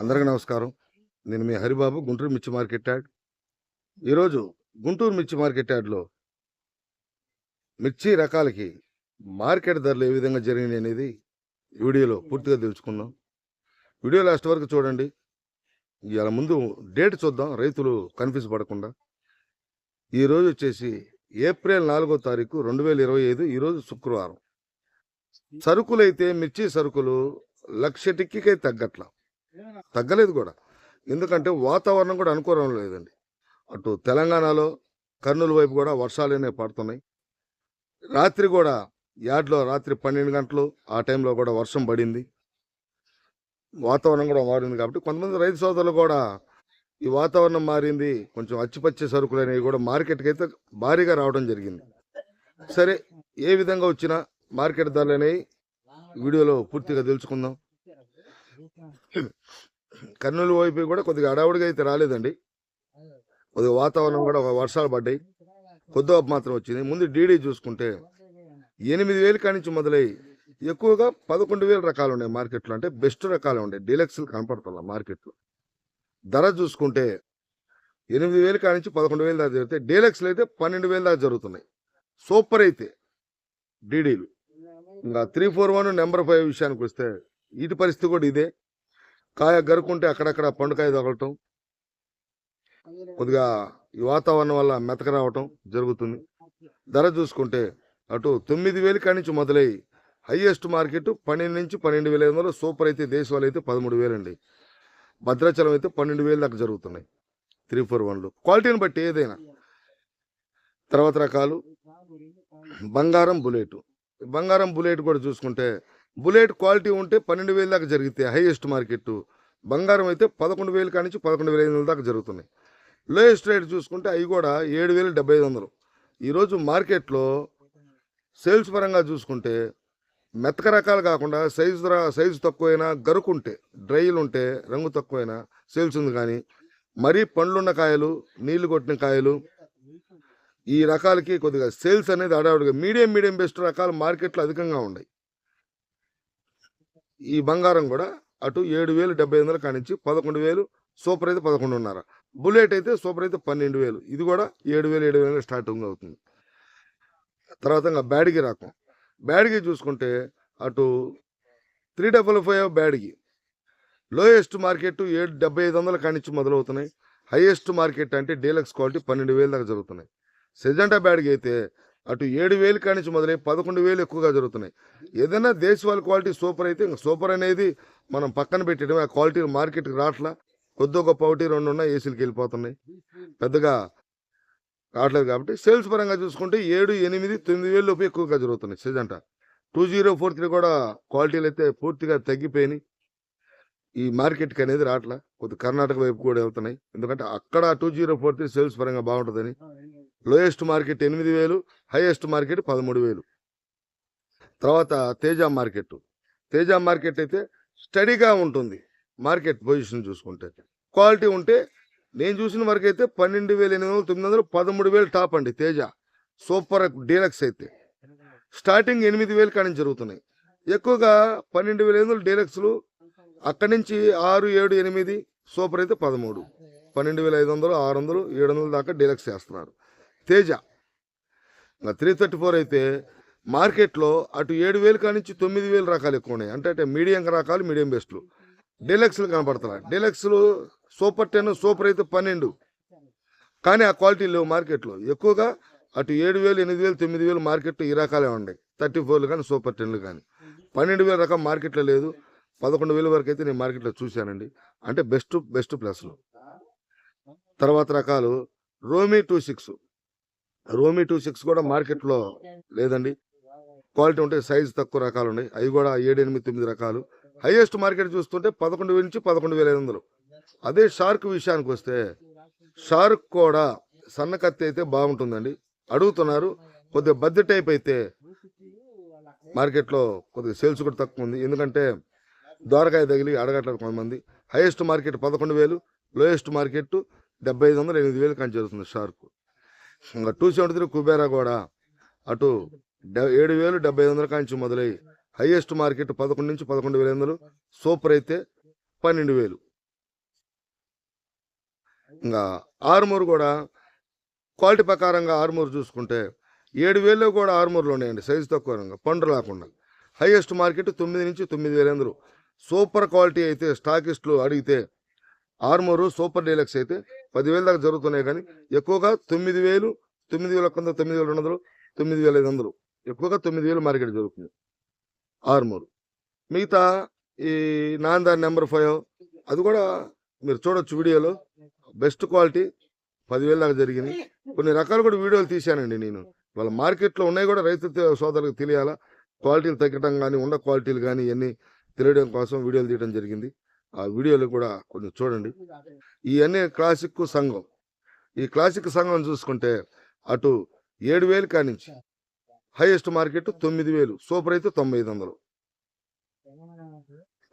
అందరికీ నమస్కారం. నేను మీ హరిబాబు గుంటూరు మిర్చి మార్కెట్ యార్డ్ ఈరోజు గుంటూరు మిర్చి మార్కెట్ యార్డ్లో మిర్చి రకాలకి మార్కెట్ ధరలు ఏ విధంగా జరిగినాయి అనేది వీడియోలో పూర్తిగా తెలుసుకుందాం. వీడియో లాస్ట్ వరకు చూడండి. ఇలా ముందు డేట్ చూద్దాం రైతులు కన్ఫ్యూజ్ పడకుండా. ఈరోజు వచ్చేసి ఏప్రిల్ నాలుగో తారీఖు రెండు వేల ఇరవై ఐదు ఈరోజు శుక్రవారం. సరుకులు అయితే మిర్చి సరుకులు లక్ష టిక్కికై తగ్గట్ల. తగ్గలేదు కూడా. ఎందుకంటే వాతావరణం కూడా అనుకూలం లేదండి. అటు తెలంగాణలో కర్నూలు వైపు కూడా వర్షాలనే పడుతున్నాయి. రాత్రి కూడా యార్డ్లో రాత్రి పన్నెండు గంటలు ఆ టైంలో కూడా వర్షం పడింది. వాతావరణం కూడా మారింది కాబట్టి కొంతమంది రైతు సోదరులు కూడా ఈ వాతావరణం మారింది కొంచెం అచ్చిపచ్చి సరుకులు అనేవి కూడా మార్కెట్కి అయితే భారీగా రావడం జరిగింది. సరే ఏ విధంగా వచ్చినా మార్కెట్ ధరలు అనేవి వీడియోలో పూర్తిగా తెలుసుకుందాం. కర్నూలు వైపు కూడా కొద్దిగా అడావుడిగా అయితే రాలేదండి. కొద్దిగా వాతావరణం కూడా ఒక వర్షాలు పడ్డాయి. కొద్దిగా మాత్రం వచ్చింది. ముందు డీడీ చూసుకుంటే ఎనిమిది వేలు కానించి మొదలై ఎక్కువగా పదకొండు వేల రకాలు ఉన్నాయి మార్కెట్లో. అంటే బెస్ట్ రకాలు ఉన్నాయి డీలక్స్లు కనపడుతున్నాయి మార్కెట్లో. ధర చూసుకుంటే ఎనిమిది వేలు కానించి పదకొండు వేలు దాకా జరుగుతాయి డీలక్స్లు అయితే పన్నెండు వేలు దాకా జరుగుతున్నాయి. సూపర్ అయితే డీడీలు. ఇంకా three four one number five విషయానికి వస్తే వీటి పరిస్థితి కూడా ఇదే. కాయ గరుకుంటే అక్కడక్కడ పండుకాయ తగలటం కొద్దిగా ఈ వాతావరణం వల్ల మెతక రావటం జరుగుతుంది. ధర చూసుకుంటే అటు తొమ్మిది వేలు నుంచి మొదలై హైయెస్ట్ మార్కెట్ పన్నెండు నుంచి పన్నెండు వేల ఐదు వందలు సూపర్ అయితే దేశవాళీ అయితే పదమూడు వేలు అండి భద్రాచలం అయితే పన్నెండు వేలు దాకా జరుగుతున్నాయి. త్రీ ఫోర్ వన్లు. క్వాలిటీని బట్టి ఏదైనా. తర్వాత రకాలు. బంగారం బుల్లెట్. బంగారం బుల్లెట్ కూడా చూసుకుంటే బుల్లెట్ క్వాలిటీ ఉంటే పన్నెండు వేలు దాకా జరిగితే హైయెస్ట్ మార్కెట్. బంగారం అయితే పదకొండు వేలు కానించి పదకొండు వేల ఐదు వందల దాకా జరుగుతున్నాయి. లోయెస్ట్ రేట్ చూసుకుంటే అవి కూడా ఏడు వేలు డెబ్బై ఐదు వందలు. ఈరోజు మార్కెట్లో సేల్స్ పరంగా చూసుకుంటే మెత్తక రకాలు కాకుండా సైజు సైజు తక్కువైనా గరుకుంటే డ్రైలు ఉంటే రంగు తక్కువైనా సేల్స్ ఉంది కానీ మరీ పండ్లున్న కాయలు నీళ్ళు కొట్టిన కాయలు ఈ రకాలకి కొద్దిగా సేల్స్ అనేది అడావుడిగా మీడియం మీడియం బెస్ట్ రకాలు మార్కెట్లో అధికంగా ఉన్నాయి. ఈ బంగారం కూడా అటు ఏడు వేలు డెబ్బై వందలు కానించి పదకొండు వేలు సూపర్ అయితే పదకొండున్నర. బుల్లెట్ అయితే సూపర్ అయితే పన్నెండు వేలు. ఇది కూడా ఏడు వేలు ఏడు వేలు స్టార్టింగ్ అవుతుంది. తర్వాత ఇంకా బ్యాడ్కి రకం. బ్యాడ్కి చూసుకుంటే అటు త్రీ డబల్ ఫైవ్ బ్యాడ్కి లోయెస్ట్ మార్కెట్ ఏడు డెబ్బై ఐదు వందల కానించి మొదలవుతున్నాయి. హైయెస్ట్ మార్కెట్ అంటే డీలక్స్ క్వాలిటీ పన్నెండు వేలు దాకా జరుగుతున్నాయి. సెజెంటా బ్యాడ్కి అయితే అటు ఏడు వేలు కానించి మొదలై పదకొండు వేలు ఎక్కువగా జరుగుతున్నాయి. ఏదైనా దేశవాళీ క్వాలిటీ సూపర్ అయితే ఇంకా సూపర్ అనేది మనం పక్కన పెట్టడం ఆ క్వాలిటీ మార్కెట్కి రావట్లా. కొద్దో గొప్ప ఒకటి రెండు ఉన్న ఏసీలకి వెళ్ళిపోతున్నాయి. పెద్దగా రావట్లేదు కాబట్టి సేల్స్ పరంగా చూసుకుంటే ఏడు ఎనిమిది తొమ్మిది వేలు లోపు ఎక్కువగా జరుగుతున్నాయి సీజంట. టూ జీరో ఫోర్ త్రీ కూడా క్వాలిటీలు అయితే పూర్తిగా తగ్గిపోయినాయి. ఈ మార్కెట్కి అనేది రావట్లా. కొద్ది కర్ణాటక వైపు కూడా వెళ్తున్నాయి. ఎందుకంటే అక్కడ two zero four three sales పరంగా బాగుంటుందని లోయెస్ట్ మార్కెట్ ఎనిమిది వేలు హైయెస్ట్ మార్కెట్ పదమూడు వేలు. తర్వాత తేజ మార్కెట్ తేజ మార్కెట్ అయితే స్టడీగా ఉంటుంది. మార్కెట్ పొజిషన్ చూసుకుంటే. క్వాలిటీ ఉంటే నేను చూసిన వరకు అయితే పన్నెండు వేల ఎనిమిది వందలు తొమ్మిది వందలు పదమూడు వేలు టాప్ అండి తేజ. సూపర్ డీలక్స్ అయితే. స్టార్టింగ్ ఎనిమిది వేలు కానీ జరుగుతున్నాయి. ఎక్కువగా పన్నెండు వేల ఎనిమిది వందలు డీలక్స్లు అక్కడి నుంచి ఆరు ఏడు ఎనిమిది సూపర్ అయితే పదమూడు. పన్నెండు వేల ఐదు వందలు ఆరు వందలు ఏడు వందల దాకా డీలక్స్ చేస్తున్నారు. తేజ. ఇంకా త్రీ థర్టీ ఫోర్ అయితే మార్కెట్లో అటు ఏడు వేలు కానించి తొమ్మిది వేలు రకాలు ఎక్కువ ఉన్నాయి అంటే అంటే మీడియం రకాలు మీడియం బెస్ట్లు. డీలక్స్లు కనపడుతున్నాయి. డీలక్స్లు సూపర్ టెన్ సూపర్ అయితే పన్నెండు. కానీ ఆ క్వాలిటీ లేవు మార్కెట్లో. ఎక్కువగా అటు ఏడు వేలు ఎనిమిది వేలు తొమ్మిది వేలు మార్కెట్లో ఈ రకాలే ఉన్నాయి. థర్టీ ఫోర్లు కానీ సూపర్ టెన్లు కానీ. పన్నెండు వేల రకం మార్కెట్లో లేదు. పదకొండు వేల వరకు అయితే నేను మార్కెట్లో చూశానండి. అంటే బెస్ట్ బెస్ట్ ప్లస్లు. తర్వాత రకాలు రోమీ టూ సిక్స్. రోమి టూ సిక్స్ కూడా మార్కెట్లో లేదండి. క్వాలిటీ ఉంటే సైజ్ తక్కువ రకాలు ఉన్నాయి అవి కూడా ఏడు ఎనిమిది తొమ్మిది రకాలు. హైయెస్ట్ మార్కెట్ చూస్తుంటే పదకొండు వేల నుంచి పదకొండు వేల ఐదు వందలు. అదే షార్క్ విషయానికి వస్తే షార్క్ కూడా సన్న కత్తి అయితే బాగుంటుందండి. అడుగుతున్నారు. కొద్దిగా బద్దె టైప్ అయితే మార్కెట్లో కొద్దిగా సేల్స్ కూడా తక్కువ ఉంది. ఎందుకంటే దోరకాయ తగిలి అడగట్లేదు కొంతమంది. హైయెస్ట్ మార్కెట్ పదకొండు వేలు లోయెస్ట్ మార్కెట్ డెబ్బై ఐదు వందలు ఎనిమిది వేలు కానీ జరుగుతుంది షార్క్ ఇంకా టూ సెవెంటీ త్రీ కుబేరా కూడా అటు ఏడు వేలు డెబ్బై ఐదు వందల కాంచి మొదలై హైయెస్ట్ మార్కెట్ పదకొండు నుంచి పదకొండు వేల వందలు సూపర్ అయితే పన్నెండు వేలు. ఇంకా ఆరుమూరు కూడా క్వాలిటీ ప్రకారంగా ఆరుమూరు చూసుకుంటే ఏడు వేలు కూడా ఆరుమూరులో ఉన్నాయండి సైజు తక్కువ పండు లేకుండా. హైయెస్ట్ మార్కెట్ తొమ్మిది నుంచి తొమ్మిది వేల సూపర్ క్వాలిటీ అయితే స్టాకిస్టులు అడిగితే ఆర్మోరు సూపర్ డీలక్స్ అయితే పదివేల దాకా జరుగుతున్నాయి కానీ ఎక్కువగా తొమ్మిది వేలు తొమ్మిది వేల కొంత తొమ్మిది వేల రెండు వందలు తొమ్మిది వేల ఐదు వందలు. ఎక్కువగా తొమ్మిది వేలు మార్కెట్ జరుగుతుంది. ఆర్మూరు. మిగతా ఈ నాందార్ నెంబర్ ఫైవ్ అది కూడా మీరు చూడొచ్చు వీడియోలో. బెస్ట్ క్వాలిటీ పదివేల దాకా జరిగింది. కొన్ని రకాలు కూడా వీడియోలు తీశానండి నేను. వాళ్ళ మార్కెట్లో ఉన్నాయి కూడా రైతు సోదరులకు తెలియాలా? క్వాలిటీలు తగ్గడం కానీ ఉన్న క్వాలిటీలు కానీ ఇవన్నీ తెలియడం కోసం వీడియోలు తీయడం జరిగింది. ఆ వీడియోలు కూడా కొంచెం చూడండి. ఇవన్నీ క్లాసిక్ సంఘం ఈ క్లాసిక్ సంఘం చూసుకుంటే అటు ఏడు వేలు కానించి హైయెస్ట్ మార్కెట్ తొమ్మిది వేలు సూపర్ అయితే తొంభై ఐదు వందలు.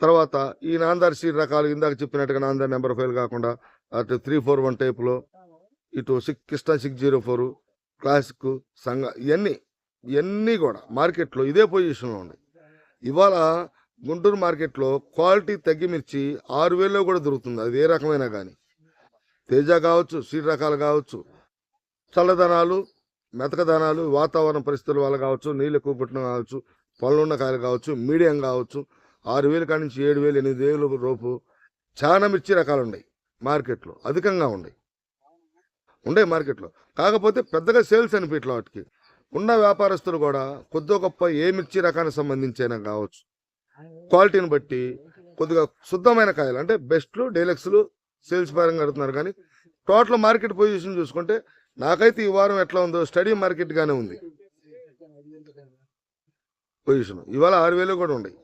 తర్వాత ఈ నాందార్ సీడ్ రకాలు ఇందాక చెప్పినట్టుగా నాందార్ నెంబర్ ఫైవ్ కాకుండా అటు త్రీ ఫోర్ వన్ టైప్లో ఇటు సిక్స్ కిష్టా సిక్స్ జీరో ఫోర్ క్లాసిక్ సంఘ ఇవన్నీ ఇవన్నీ కూడా మార్కెట్లో ఇదే పొజిషన్లో ఉన్నాయి. ఇవాళ గుంటూరు మార్కెట్లో క్వాలిటీ తగ్గి మిర్చి ఆరు వేలలో కూడా దొరుకుతుంది. అది ఏ రకమైన కానీ తేజ కావచ్చు సీడ్ రకాలు కావచ్చు చల్లదనాలు మెతకదనాలు వాతావరణ పరిస్థితుల వల్ల కావచ్చు నీళ్ళు ఎక్కువ పుట్టిన కావచ్చు పళ్ళున్న కాయలు కావచ్చు మీడియం కావచ్చు ఆరు వేలు కాడి నుంచి ఏడు వేలు ఎనిమిది వేలు రూపు చాలా మిర్చి రకాలు ఉన్నాయి మార్కెట్లో. అధికంగా ఉన్నాయి. ఉండే మార్కెట్లో. కాకపోతే పెద్దగా సేల్స్ అనిపించట్ల వాటికి. ఉన్న వ్యాపారస్తులు కూడా కొద్ది గొప్ప ఏ మిర్చి రకానికి సంబంధించైనా కావచ్చు క్వాలిటీని బట్టి కొద్దిగా శుద్ధమైన కాయలు అంటే బెస్ట్లు డీలక్స్లు సేల్స్ పరంగా కడుతున్నారు కానీ టోటల్ మార్కెట్ పొజిషన్ చూసుకుంటే నాకైతే ఈ వారం ఎట్లా ఉందో స్టడీ మార్కెట్గానే ఉంది. పొజిషన్. ఇవాళ ఆరు వేలు కూడా ఉన్నాయి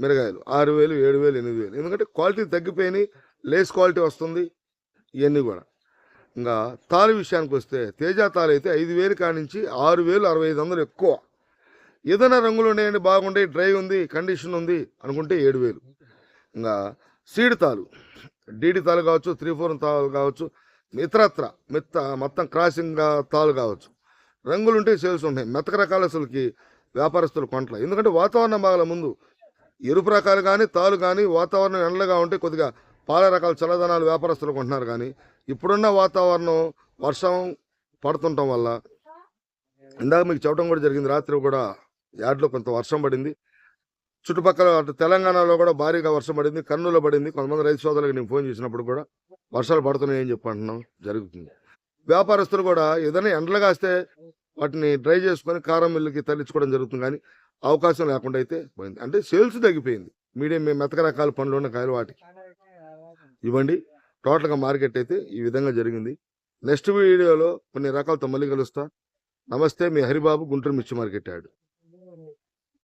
మిరగాయలు. ఆరు వేలు ఏడు వేలు ఎనిమిది వేలు. ఎందుకంటే క్వాలిటీ తగ్గిపోయినాయి లేస్ క్వాలిటీ వస్తుంది ఇవన్నీ కూడా. ఇంకా తాలు విషయానికి వస్తే తేజ తాలు అయితే ఐదు వేలు కానించి ఆరు వేలు అరవై ఐదు వందలు ఎక్కువ. ఏదైనా రంగులు ఉన్నాయండి బాగుండే డ్రై ఉంది కండిషన్ ఉంది అనుకుంటే ఏడు వేలు. ఇంకా సీడ్ తాలు డీడి తాలు కావచ్చు త్రీ ఫోర్ తాలు కావచ్చు ఇతరత్ర మెత్త మొత్తం క్రాసింగ్ తాలు కావచ్చు. రంగులు ఉంటే సేల్స్ ఉంటాయి మెత్తక రకాల అసలుకి వ్యాపారస్తులు కొంటల. ఎందుకంటే వాతావరణం బాగాల ముందు. ఎరుపు రకాలు కానీ తాలు కానీ వాతావరణం ఎండలుగా ఉంటే కొద్దిగా పాల రకాల చల్లదనాలు వ్యాపారస్తులు కొంటున్నారు కానీ ఇప్పుడున్న వాతావరణం వర్షం పడుతుండటం వల్ల ఇందాక మీకు చెప్పడం కూడా జరిగింది రాత్రి కూడా యాడ్లో కొంత వర్షం పడింది. చుట్టుపక్కల తెలంగాణలో కూడా భారీగా వర్షం పడింది. కర్నూలులో పడింది. కొంతమంది రైతు సోదరులకు నేను ఫోన్ చేసినప్పుడు కూడా వర్షాలు పడుతున్నాయని చెప్పి అంటున్నాం. జరుగుతుంది. వ్యాపారస్తులు కూడా ఏదైనా ఎండలు కాస్తే వాటిని డ్రై చేసుకొని కారం మిల్లుకి తరలించుకోవడం జరుగుతుంది కానీ అవకాశం లేకుండా అయితే పోయింది. అంటే సేల్స్ తగ్గిపోయింది. మీడియం మెతక రకాల పండ్లు ఉన్న కాయలు వాటికి. ఇవ్వండి. టోటల్గా మార్కెట్ అయితే ఈ విధంగా జరిగింది. నెక్స్ట్ వీడియోలో కొన్ని రకాలతో మళ్ళీ కలుస్తా. నమస్తే. మీ హరిబాబు గుంటూరు మిర్చి మార్కెట్ యాడ్